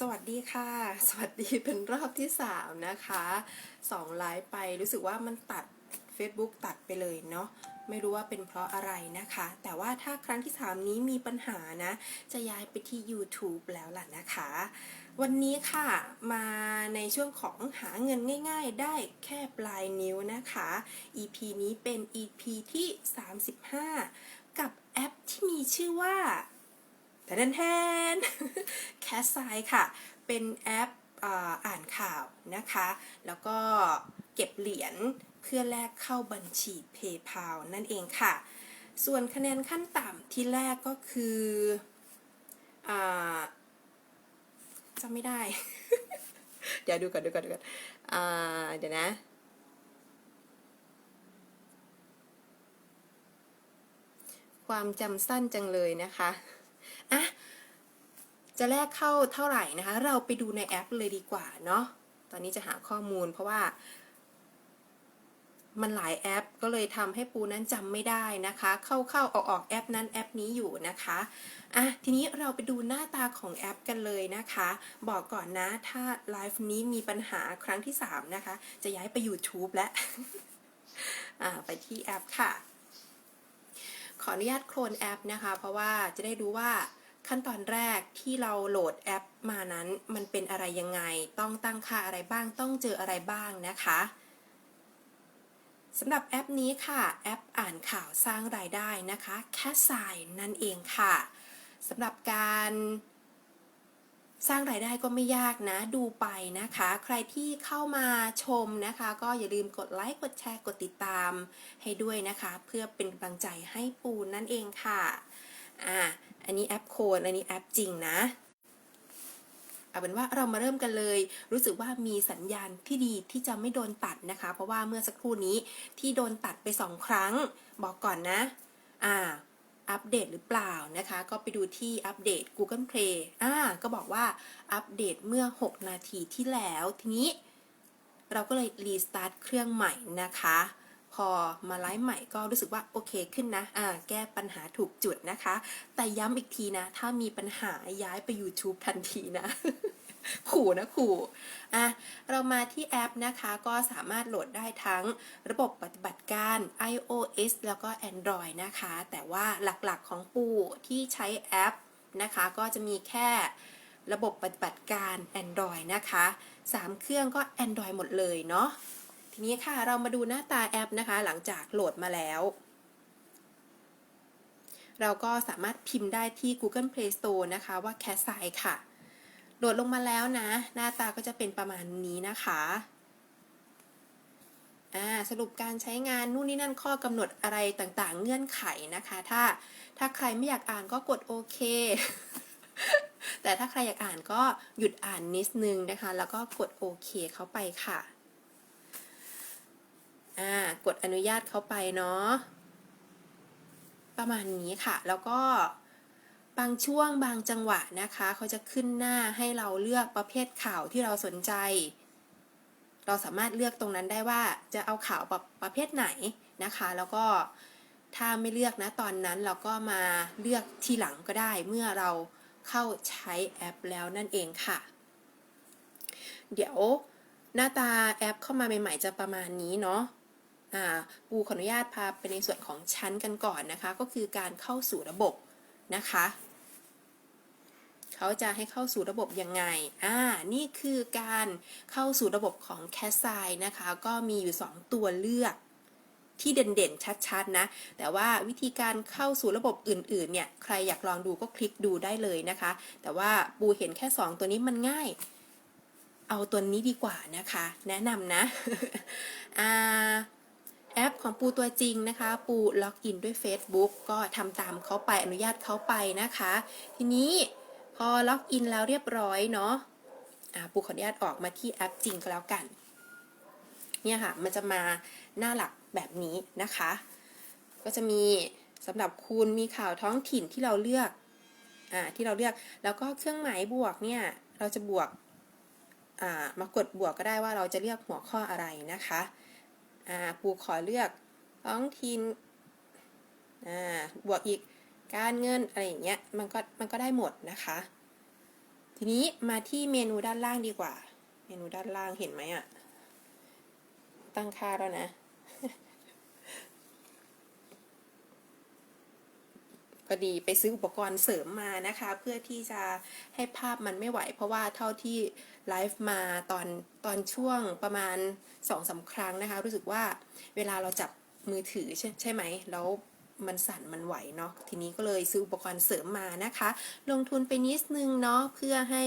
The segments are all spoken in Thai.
สวัสดีค่ะ สวัสดีเป็นรอบที่ 3 นะคะสองไลฟ์ไปรู้สึกว่ามันตัด Facebook ตัดไปเลยเนาะไม่รู้ว่าเป็นเพราะอะไรนะคะ แต่ว่าถ้าครั้งที่ 3 นี้มีปัญหานะ จะย้ายไปที่ YouTube แล้วล่ะนะคะ วันนี้ค่ะมาในช่วงของหาเงินง่ายๆ ได้แค่ปลายนิ้วนะคะ EP นี้เป็น EP ที่ 35 กับแอปที่มีชื่อว่า แต่แทนแคสไซค่ะ เป็นแอปอ่าอ่านข่าวนะคะ แล้วก็เก็บเหรียญเพื่อแลกเข้าบัญชี PayPal นั่นเองค่ะ ส่วนคะแนนขั้นต่ำที่แรกก็คืออจำไม่ได้ เดี๋ยวดูก่อนดูก่อนดูก่อนเดี๋ยวนะความจำสั้นจังเลยนะคะ อะจะแลกเข้าเท่าไหร่นะคะ เราไปดูในแอปเลยดีกว่าเนาะตอนนี้จะหาข้อมูลเพราะว่า มันหลายแอปก็เลยทำให้ปูนั้นจำไม่ได้นะคะ เข้าเข้าออกออกแอปนั้นแอปนี้อยู่นะคะอะทีนี้เราไปดูหน้าตาของแอปกันเลยนะคะ บอกก่อนนะถ้าไลฟ์นี้มีปัญหาครั้งที่ 3 นะคะ จะย้ายไป YouTube แล้วอ่าไปที่แอปค่ะ ขออนุญาตโคลนแอปนะคะ เพราะว่าจะได้รู้ว่า ขั้นตอนแรกที่เราโหลดแอปมานั้น มันเป็นอะไรยังไง ต้องตั้งค่าอะไรบ้าง ต้องเจออะไรบ้างนะคะสำหรับแอปนี้ค่ะ แอปอ่านข่าวสร้างรายได้นะคะแคสไซนั่นเองค่ะสำหรับการสร้างรายได้ก็ไม่ยากนะดูไปนะคะ ใครที่เข้ามาชมนะคะ ก็อย่าลืมกดไลค์กดแชร์กดติดตามให้ด้วยนะคะ เพื่อเป็นกำลังใจให้ปูนนั่นเองค่ะ อ่าอันนี้แอปโคนอันนี้แอปจริงนะเอาเป็นว่าเรามาเริ่มกันเลย รู้สึกว่ามีสัญญาณที่ดีที่จะไม่โดนตัดนะคะ เพราะว่าเมื่อสักครู่นี้ที่โดนตัดไปสองครั้ง บอกก่อนนะ อ่า อัปเดตหรือเปล่านะคะ ก็ไปดูที่อัปเดต Google Play อ่า ก็บอกว่าอัปเดตเมื่อ 6 นาทีที่แล้ว ทีนี้ เราก็เลยรีสตาร์ทเครื่องใหม่นะคะ พอมาไลฟ์ใหม่ก็รู้สึกว่าโอเคขึ้นนะอ่าแก้ปัญหาถูกจุดนะคะ แต่ย้ำอีกทีนะ ถ้ามีปัญหาย้ายไป YouTube ทันทีนะขู่นะขู่อะเรามาที่แอปนะคะก็สามารถโหลดได้ทั้งระบบปฏิบัติการ iOS แล้วก็ Android นะคะ แต่ว่าหลักๆของปู่ที่ใช้แอปนะคะ ก็จะมีแค่ระบบปฏิบัติการ Android นะคะ 3 เครื่องก็ Android หมดเลยเนาะ ทีนี้ค่ะเรามาดูหน้าตาแอปนะคะ หลังจากโหลดมาแล้ว เราก็สามารถพิมพ์ได้ที่ Google Play Store นะคะว่า c a t s i ค่ะ โหลดลงมาแล้วนะ หน้าตาก็จะเป็นประมาณนี้นะคะสรุปการใช้งานนู่นนี่นั่นข้อกำหนดอะไรต่างๆ เงื่อนไขนะคะ ถ้าถ้าใครไม่อยากอ่านก็กดโอเค แต่ถ้าใครอยากอ่านก็หยุดอ่านนิดนึงนะคะ แล้วก็กดโอเคเข้าไปค่ะ อ่ากดอนุญาตเขาไปเนาะประมาณนี้ค่ะ แล้วก็บางช่วงบางจังหวะนะคะ เขาจะขึ้นหน้าให้เราเลือกประเภทข่าวที่เราสนใจ เราสามารถเลือกตรงนั้นได้ว่าจะเอาข่าวประประเภทไหนนะคะ แล้วก็ถ้าไม่เลือกนะตอนนั้นเราก็มาเลือกทีหลังก็ได้เมื่อเราเข้าใช้แอปแล้วนั่นเองค่ะ เดี๋ยวหน้าตาแอปเข้ามาใหม่ ๆ จะประมาณนี้เนาะ ปูขออนุญาตพาไปในส่วนของชั้นกันก่อนนะคะ ก็คือการเข้าสู่ระบบนะคะเขาจะให้เข้าสู่ระบบยังไง อ่า นี่คือการเข้าสู่ระบบของ c a s s i นะคะ ก็มีอยู่ 2 ตัวเลือกที่เด่นๆ ชัดๆ นะ แต่ว่าวิธีการเข้าสู่ระบบอื่นๆ เนี่ย ใครอยากลองดูก็คลิกดูได้เลยนะคะ แต่ว่าปูเห็นแค่ 2 ตัวนี้มันง่าย เอาตัวนี้ดีกว่านะคะ แนะนำนะ อ่า แอปของปูตัวจริงนะคะ ปูล็อกอินด้วย Facebook ก็ทำตามเขาไปอนุญาตเขาไปนะคะ ทีนี้พอล็อกอินแล้วเรียบร้อยเนาะอ่าปูขออนุญาตออกมาที่แอปจริงก็แล้วกัน เนี่ยค่ะ มันจะมาหน้าหลักแบบนี้นะคะ ก็จะมีสำหรับคุณมีข่าวท้องถิ่นที่เราเลือกอ่าที่เราเลือกแล้วก็เครื่องหมายบวกเนี่ยเราจะบวกอ่ามากดบวกก็ได้ว่าเราจะเลือกหัวข้ออะไรนะคะ อ่าปูขอเลือกท้องถิ่นอ่าบวกอีกการเงินอะไรอย่างเงี้ยมันก็มันก็ได้หมดนะคะ ทีนี้มาที่เมนูด้านล่างดีกว่า เมนูด้านล่างเห็นไหมอะตั้งค่าแล้วนะ พอดีไปซื้ออุปกรณ์เสริมมานะคะ เพื่อที่จะให้ภาพมันไม่ไหว เพราะว่าเท่าที่ไลฟ์มาตอนตอนช่วงประมาณสองสาครั้งนะคะ รู้สึกว่าเวลาเราจับมือถือใช่ใช่ไหมแล้วมันสั่นมันไหวเนาะทีนี้ก็เลยซื้ออุปกรณ์เสริมมานะคะ ลงทุนไปนิดนึงเนาะเพื่อให้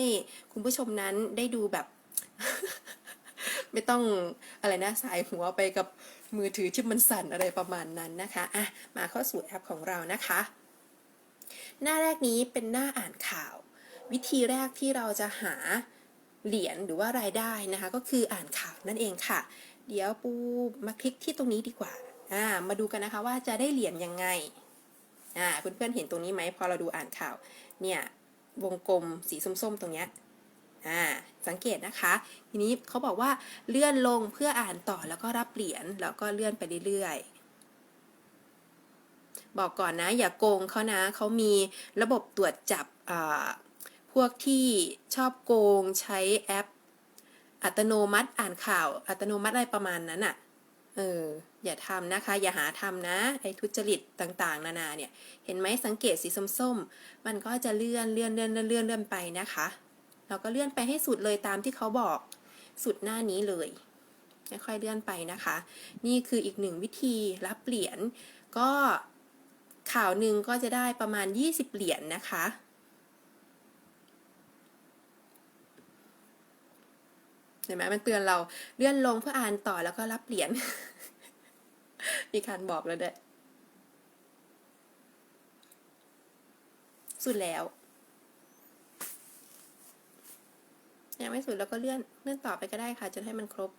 คุณผู้ชมนั้นได้ดูแบบ ไม่ต้องอะไรนะสายหัวไปกับมือถือที่มันสั่นอะไรประมาณนั้นนะคะอะมาเข้าสู่แอปของเรานะคะ หน้าแรกนี้เป็นหน้าอ่านข่าว วิธีแรกที่เราจะหาเหรียญหรือว่ารายได้นะคะ ก็คืออ่านข่าวนั่นเองค่ะ เดี๋ยวปูมาคลิกที่ตรงนี้ดีกว่าอ่ามาดูกันนะคะว่าจะได้เหรียญยังไงอ่าเพื่อนๆเห็นตรงนี้ไหมพอเราดูอ่านข่าวเนี่ยวงกลมสีส้มๆตรงเนี้ยอ่าสังเกตนะคะ ทีนี้เขาบอกว่าเลื่อนลงเพื่ออ่านต่อแล้วก็รับเหรียญแล้วก็เลื่อนไปเรื่อยๆ บอกก่อนนะ อย่าโกงเขานะเขามีระบบตรวจจับพวกที่ชอบโกงใช้แอป อัตโนมัติอ่านข่าว อัตโนมัติอะไรประมาณนั้นอะ่ะเอออย่าทำนะคะ อย่าหาทำนะไอ้ทุจริตต่างๆ นานาเนี่ย เห็นไหมสังเกตสีส้มๆ มันก็จะเลื่อนเลื่อนเลื่อนเลื่อนเลื่อนเลื่อนไปนะคะเราก็เลื่อนไปให้สุดเลยตามที่เขาบอกสุดหน้านี้เลยค่อยๆเลื่อนไปนะคะ นี่คืออีกหนึ่งวิธีรับเหรียญก็ ข่าวหนึ่งก็จะได้ประมาณ 20 เหรียญนนะคะ เห็นไหมมันเตือนเราเลื่อนลงเพื่ออ่านต่อแล้วก็รับเหรียญ มีการบอกแล้วด้วย สุดแล้วยังไม่สุดแล้วก็เลื่อนเลื่อนต่อไปก็ได้ค่ะ จนให้มันครบ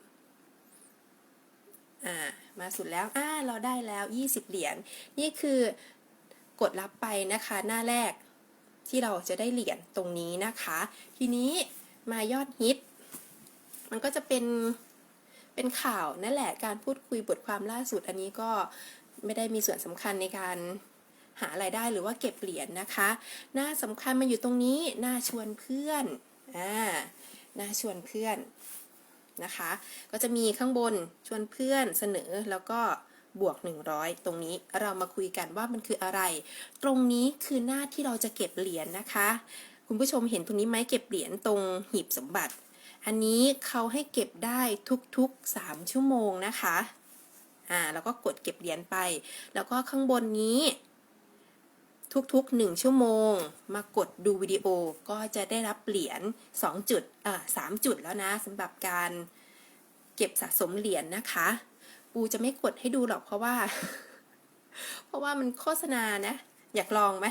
อ่า มาสุดแล้ว อ่า เราได้แล้ว 20 เหรียญ นี่คือ กดรับไปนะคะ หน้าแรกที่เราจะได้เหรียญตรงนี้นะคะ ทีนี้มายอดฮิต มันก็จะเป็นเป็นข่าวนั่นแหละการพูดคุยบทความล่าสุดอันนี้ก็ไม่ได้มีส่วนสำคัญในการหารายได้หรือว่าเก็บเหรียญนนะคะ หน้าสำคัญมาอยู่ตรงนี้หน้าชวนเพื่อนอ่าหน้าชวนเพื่อนนะคะ ก็จะมีข้างบนชวนเพื่อนเสนอแล้วก็ บวก 100 ตรงนี้เรามาคุยกันว่ามันคืออะไร ตรงนี้คือหน้าที่เราจะเก็บเหรียญนนะคะ คุณผู้ชมเห็นตรงนี้ไหมเก็บเหรียญตรงหีบสมบัติ อันนี้เขาให้เก็บได้ทุกๆ 3 ชั่วโมงนะคะ อ่าแล้วก็กดเก็บเหรียญไป แล้วก็ข้างบนนี้ทุกๆ 1 ชั่วโมง มากดดูวิดีโอก็จะได้รับเหรียญ2จุดอ่า3จุดแล้วนะสำหรับการเก็บสะสมเหรียญนนะคะูจะไม่กดให้ดูหรอกเพราะว่า เพราะว่ามันโฆษณานะ อยากลองไหม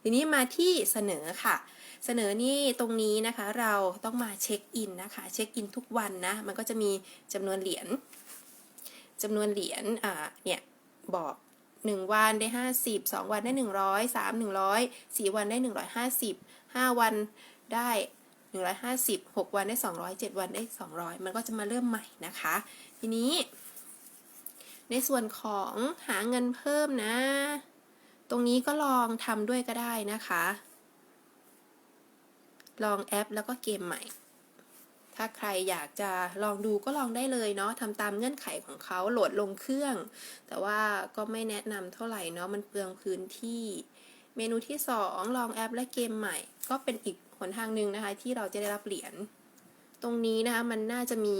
ทีนี้มาที่เสนอค่ะ เสนอนี่ตรงนี้นะคะ เราต้องมาเช็คอินนะคะ เช็คอินทุกวันนะ มันก็จะมีจำนวนเหรียญจำนวนเหรียญอ่าเนี่ยบอกหนึ่งวันได้ห้าสิบสองวันได้หนึ่งร้อยสามหนึ่งร้อยสี่วันได้หนึ่งร้อยห้าสิบห้าวันได้ หนึ่งร้อยห้าสิบหกวันได้สองร้อยเจ็ดวันได้สองร้อยมันก็จะมาเริ่มใหม่นะคะ ทีนี้ ในส่วนของหาเงินเพิ่มนะ ตรงนี้ก็ลองทำด้วยก็ได้นะคะ ลองแอปแล้วก็เกมใหม่ ถ้าใครอยากจะลองดูก็ลองได้เลยเนาะทำตามเงื่อนไขของเขาโหลดลงเครื่อง แต่ว่าก็ไม่แนะนำเท่าไหร่เนาะมันเปลืองพื้นที่ เมนูที่ 2 ลองแอปและเกมใหม่ ก็เป็นอีก นทางหนึ่งนะคะ ที่เราจะได้รับเหรียญตรงนี้นะคะมันน่าจะมี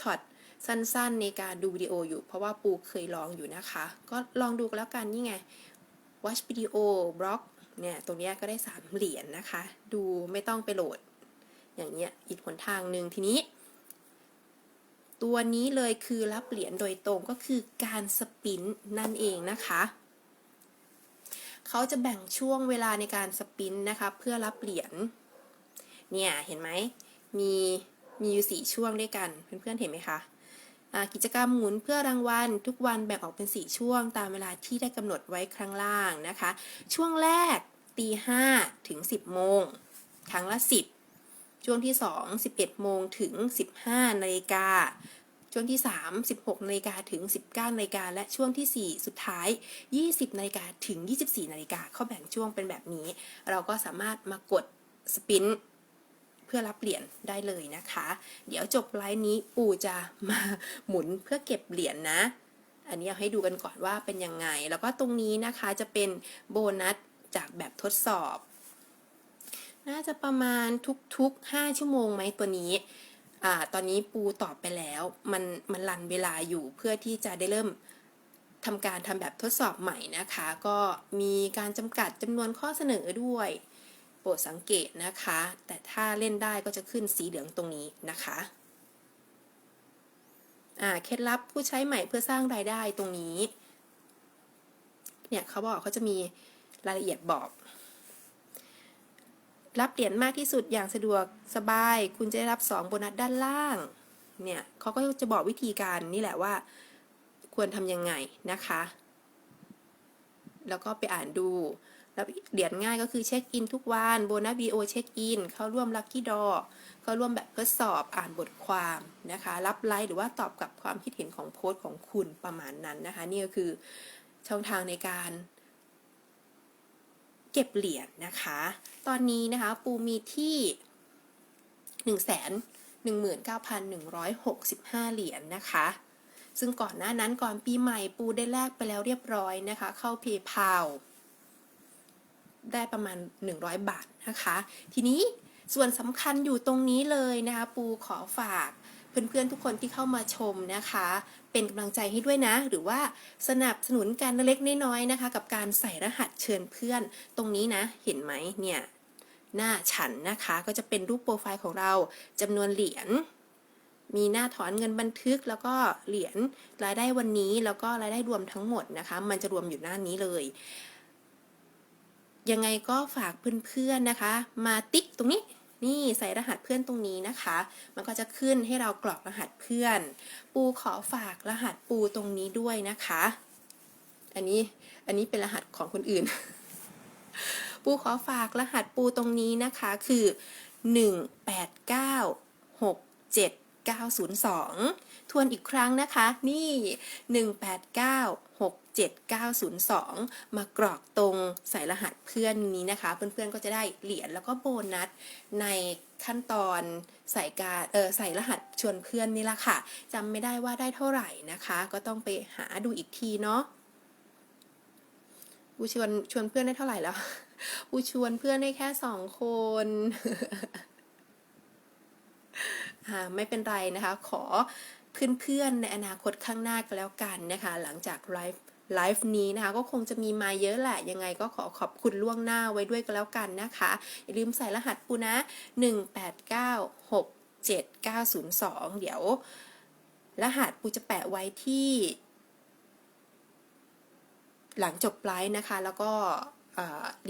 ช็อตสั้นๆในการดูวิดีโออยู่ เพราะว่าปูเคยลองอยู่นะคะ ก็ลองดูกันแล้วกันนี่ไง watch video block เนี่ยตรงนี้ก็ได้ 3 เหรียญนนะคะ ดูไม่ต้องไปโหลด อย่างเงี้ยอีกหนทางหนึ่งทีนี้ ตัวนี้เลยคือรับเหรียญโดยตรงก็คือการสปินนั่นเองนะคะเขาจะแบ่งช่วงเวลาในการสปินนะคะ เพื่อรับเหรียญ เนี่ยเห็นไหมมีมีอยู่สี่ช่วงด้วยกันเพื่อนๆเห็นไหมคะกิจกรรมหมุนเพื่อรางวัล ทุกวันแบ่งออกเป็น 4 ช่วงตามเวลาที่ได้กำหนดไว้ครั้งล่างนะคะ ช่วงแรกตีห้าถึง 10 โมง ครั้งละ 10 ช่วงที่ 2 11 โมงถึง 15นาฬิกาช่วงที่ 3 16นาฬิกาถึง 19นาฬิกาและช่วงที่ 4 สุดท้าย 20นาฬิกาถึง 24นาฬิกาเขาแบ่งช่วงเป็นแบบนี้ เราก็สามารถมากดสปิน เพื่อรับเหรียญได้เลยนะคะ เดี๋ยวจบไลฟ์นี้ปู่จะมาหมุนเพื่อเก็บเหรียญนะ อันนี้เอาให้ดูกันก่อนว่าเป็นยังไง แล้วก็ตรงนี้นะคะจะเป็นโบนัสจากแบบทดสอบ น่าจะประมาณทุกๆ 5 ชั่วโมงไหมตัวนี้อ่าตอนนี้ปูตอบไปแล้วมันมันรันเวลาอยู่เพื่อที่จะได้เริ่มทำการทำแบบทดสอบใหม่นะคะ ก็มีการจำกัดจำนวนข้อเสนอด้วย ปรดสังเกตนะคะ แต่ถ้าเล่นได้ก็จะขึ้นสีเหลืองตรงนี้นะคะเคล็ดลับผู้ใช้ใหม่เพื่อสร้างรายได้ตรงนี้ เนี่ยเขาบอกเขาจะมีรายละเอียดบอก รับเหรียญมากที่สุดอย่างสะดวกสบาย คุณจะได้รับ 2 โบนัสด้านล่าง เนี่ยเขาก็จะบอกวิธีการนี่แหละว่า ควรทำยังไงนะคะ แล้วก็ไปอ่านดู แล้วเหรียญง่ายก็คือเช็คอินทุกวันโบนัส VO เช็คอินเข้าร่วมลัคกี้ดอเข้าร่วมแบบทดสอบอ่านบทความนะคะ รับไลค์หรือว่าตอบกับความคิดเห็นของโพสต์ของคุณประมาณนั้นนะคะ นี่ก็คือช่องทางในการเก็บเหรียญนะคะ ตอนนี้นะคะปูมีที่1 1 9 1 6 5 เหรียญนะคะ ซึ่งก่อนหน้านั้นก่อนปีใหม่ปูได้แลกไปแล้วเรียบร้อยนะคะ เข้า PayPal ได้ประมาณ 100 บาทนะคะ ทีนี้ส่วนสำคัญอยู่ตรงนี้เลยนะคะปูขอฝากเพื่อนๆทุกคนที่เข้ามาชมนะคะ เป็นกำลังใจให้ด้วยนะ หรือว่าสนับสนุนการเล็กน้อยๆนะคะ กับการใส่รหัสเชิญเพื่อนตรงนี้นะ เห็นไหมเนี่ยหน้าฉันนะคะก็จะเป็นรูปโปรไฟล์ของเราจำนวนเหรียญมีหน้าถอนเงินบันทึกแล้วก็เหรียญรายได้วันนี้แล้วก็รายได้รวมทั้งหมดนะคะ มันจะรวมอยู่หน้านี้เลย ยังไงก็ฝากเพื่อนๆนะคะ มาติ๊กตรงนี้นี่ใส่รหัสเพื่อนตรงนี้นะคะ มันก็จะขึ้นให้เรากรอกรหัสเพื่อน ปูขอฝากรหัสปูตรงนี้ด้วยนะคะ อันนี้อันนี้เป็นรหัสของคนอื่น ปูขอฝากรหัสปูตรงนี้นะคะคือ 18967902 ทวนอีกครั้งนะคะ นี่ 7902 มากรอกตรงใส่รหัสเพื่อนนี้นะคะ เพื่อนๆก็จะได้เหรียญแล้วก็โบนัสในขั้นตอนใส่การเออใส่รหัสชวนเพื่อนนี่ละค่ะจำไม่ได้ว่าได้เท่าไหร่นะคะ ก็ต้องไปหาดูอีกทีเนาะกูชวนชวนเพื่อนได้เท่าไหร่แล้วกูชวนเพื่อนได้แค่สองคนอ่าไม่เป็นไรนะคะ ขอเพื่อนๆในอนาคตข้างหน้าก็แล้วกันนะคะ หลังจากไลฟ์ ไลฟ์นี้นะคะ ก็คงจะมีมาเยอะแหละ ยังไงก็ขอขอบคุณล่วงหน้าไว้ด้วยก็แล้วกันนะคะ อย่าลืมใส่รหัสปูนะ 18967902เดี๋ยว รหัสปูจะแปะไว้ที่ หลังจบไลฟ์นะคะ แล้วก็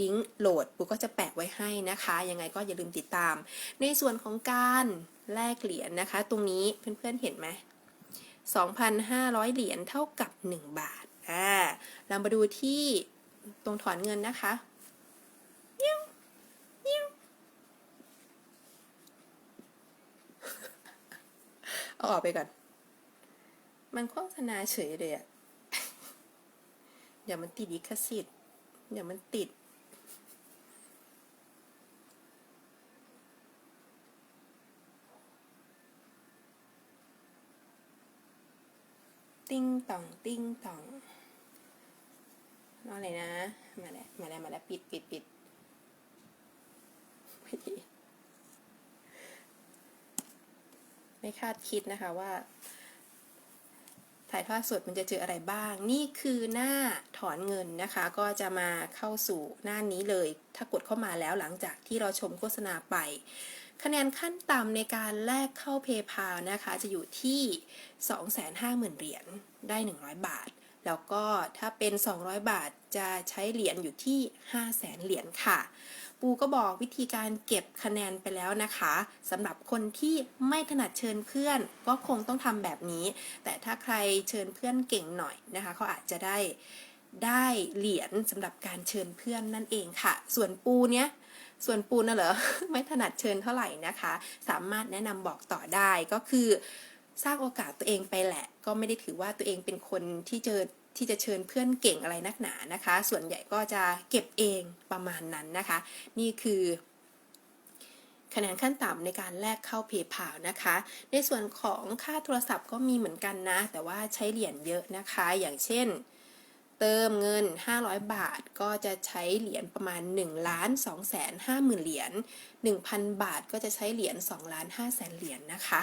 ลิงก์โหลดปูก็จะแปะไว้ให้นะคะ ยังไงก็อย่าลืมติดตาม ในส่วนของการแลกเหรียญนะคะ ตรงนี้เพื่อนๆเห็นไหม2,500 เหรียญเท่ากับ 1 บาท อ่าเรามาดูที่ตรงถอนเงินนะคะยิ้วยิ้วเอาออกไปก่อน มันโฆษณาเฉยเลยอะเดี๋ยวมันติดลิขสิทธิ์เดี๋ยวมันติดติ้งต่องติ้งต่อง นอเลยนะ มาแล้ว มาแล้ว มาแล้ว ปิดปิดปิดไม่คาดคิดนะคะว่า ถ่ายทอดสดมันจะเจออะไรบ้าง นี่คือหน้าถอนเงินนะคะ ก็จะมาเข้าสู่หน้านี้เลย ถ้ากดเข้ามาแล้วหลังจากที่เราชมโฆษณาไป คะแนนขั้นต่ำในการแลกเข้า PayPal นะคะ จะอยู่ที่ 250,000 เหรียญได้ 100 บาท แล้วก็ถ้าเป็น 200 บาทจะใช้เหรียญอยู่ที่ 500,000เหรียญค่ะ ปูก็บอกวิธีการเก็บคะแนนไปแล้วนะคะสำหรับคนที่ไม่ถนัดเชิญเพื่อน ก็คงต้องทำแบบนี้ แต่ถ้าใครเชิญเพื่อนเก่งหน่อยนะคะเขาอาจจะได้ได้เหรียญสำหรับการเชิญเพื่อนนั่นเองค่ะ ส่วนปูเนี้ยส่วนปูน่ะเหรอไม่ถนัดเชิญเท่าไหร่นะคะ สามารถแนะนำบอกต่อได้ก็คือ สร้างโอกาสตัวเองไปแหละ ก็ไม่ได้ถือว่าตัวเองเป็นคนที่เจอที่จะเชิญเพื่อนเก่งอะไรนักหนานะคะ ส่วนใหญ่ก็จะเก็บเองประมาณนั้นนะคะ นี่คือคะแนนขั้นต่ำในการแลกเข้า PayPal นะคะ ในส่วนของค่าโทรศัพท์ก็มีเหมือนกันนะ แต่ว่าใช้เหรียญเยอะนะคะ อย่างเช่น เติมเงิน 500 บาทก็จะใช้เหรียญประมาณ1ล้าน2แสน5หมื่นเหรียญ1,000 บาทก็จะใช้เหรียญ2ล้าน5แสนเหรียญนะคะ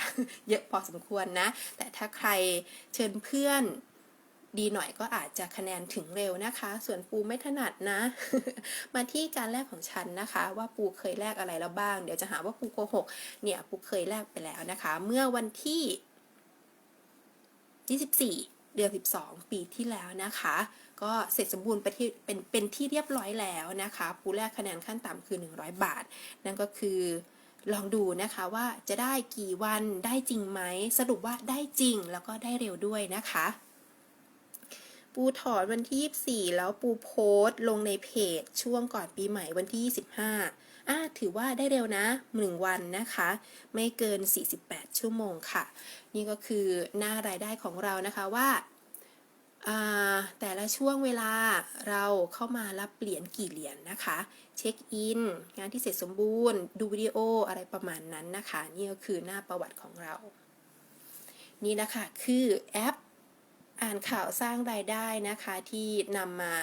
เยอะพอสมควรนะ แต่ถ้าใครเชิญเพื่อนดีหน่อยก็อาจจะคะแนนถึงเร็วนะคะ ส่วนปูไม่ถนัดนะ มาที่การแลกของฉันนะคะ ว่าปูเคยแลกอะไรแล้วบ้าง เดี๋ยวจะหาว่าปูโกหก เนี่ยปูเคยแลกไปแล้วนะคะ เมื่อวันที่ 24 เดือน 12 ปีที่แล้วนะคะ ก็เสร็จสมบูรณ์ไปที่เป็นเป็นที่เรียบร้อยแล้วนะคะปูแลกคะแนนขั้นต่ำคือ 100 บาท นั่นก็คือลองดูนะคะว่าจะได้กี่วันได้จริงไหมสรุปว่าได้จริงแล้วก็ได้เร็วด้วยนะคะ ปูถอนวันที่ 24 แล้วปูโพสต์ลงในเพจ ช่วงก่อนปีใหม่วันที่ 25อ่าถือว่าได้เร็วนะ 1 วันนะคะ ไม่เกิน 48 ชั่วโมงค่ะ นี่ก็คือหน้ารายได้ของเรานะคะว่า แต่ละช่วงเวลาเราเข้ามารับเหรียญกี่เหรียญนะคะ เช็คอิน งานที่เสร็จสมบูรณ์ ดูวิดีโออะไรประมาณนั้นนะคะ นี่ก็คือหน้าประวัติของเรา นี่นะคะคือแอป อ่านข่าวสร้างรายได้นะคะที่นำมา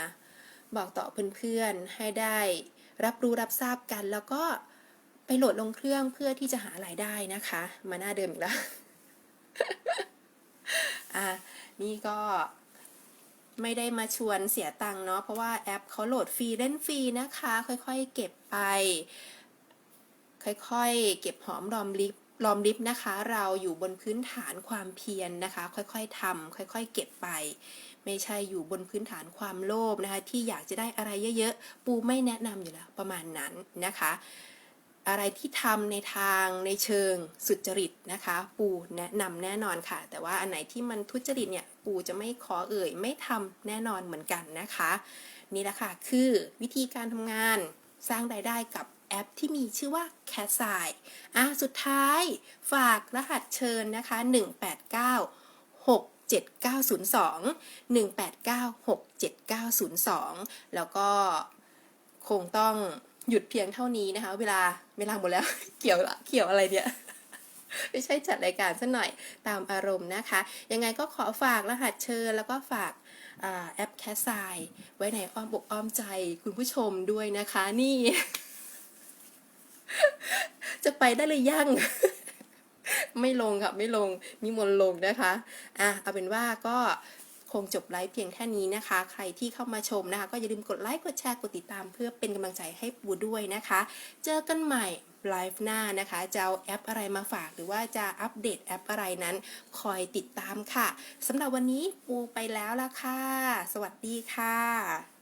บอกต่อเพื่อนๆให้ได้รับรู้รับทราบกัน แล้วก็ไปโหลดลงเครื่องเพื่อที่จะหารายได้นะคะ มาหน้าเดิมอีกแล้ว อะนี่ก็ ไม่ได้มาชวนเสียตังค์เนาะเพราะว่าแอปเขาโหลดฟรีเล่นฟรีนะคะ ค่อยๆ เก็บไป ค่อยๆ เก็บหอมรอมริบรอมริบนะคะ เราอยู่บนพื้นฐานความเพียรนนะคะ ค่อยๆทำค่อยๆ เก็บไป ไม่ใช่อยู่บนพื้นฐานความโลภนะคะ ที่อยากจะได้อะไรเยอะๆ ปูไม่แนะนำอยู่แล้วประมาณนั้นนะคะ อะไรที่ทำในทางในเชิงสุจริตนะคะ ปูแนะนำแน่นอนค่ะ แต่ว่าอันไหนที่มันทุจริตเนี่ยปูจะไม่ขอเอ่ย ไม่ทำแน่นอนเหมือนกันนะคะ นี่แหละค่ะคือวิธีการทำงานสร้างรายได้กับแอปที่มีชื่อว่า c a t s i อะสุดท้ายฝากรหัสเชิญนะคะ 189 67902 189 67902 แล้วก็คงต้อง หยุดเพียงเท่านี้นะคะ เวลาเวลาหมดแล้ว เกี่ยวละเกี่ยวอะไรเนี่ยไม่ใช่จัดรายการซะหน่อยตามอารมณ์นะคะ ยังไงก็ขอฝากรหัสเชิญแล้วก็ฝากอแอปแคสไซไว้ในอ้อมอกอ้อมใจคุณผู้ชมด้วยนะคะนี่ จะไปได้เลยยัง ไม่ลงค่ะ ไม่ลงนิมนต์ลงนะคะ อะเอาเป็นว่าก็ คงจบไลฟ์เพียงแค่นี้นะคะ ใครที่เข้ามาชมนะคะ ก็อย่าลืมกดไลค์กดแชร์กดติดตาม เพื่อเป็นกำลังใจให้ปูด้วยนะคะ เจอกันใหม่ไลฟ์หน้านะคะจะเอาแอปอะไรมาฝากหรือว่าจะอัปเดตแอปอะไรนั้น คอยติดตามค่ะสำหรับวันนี้ปูไปแล้วละค่ะ สวัสดีค่ะ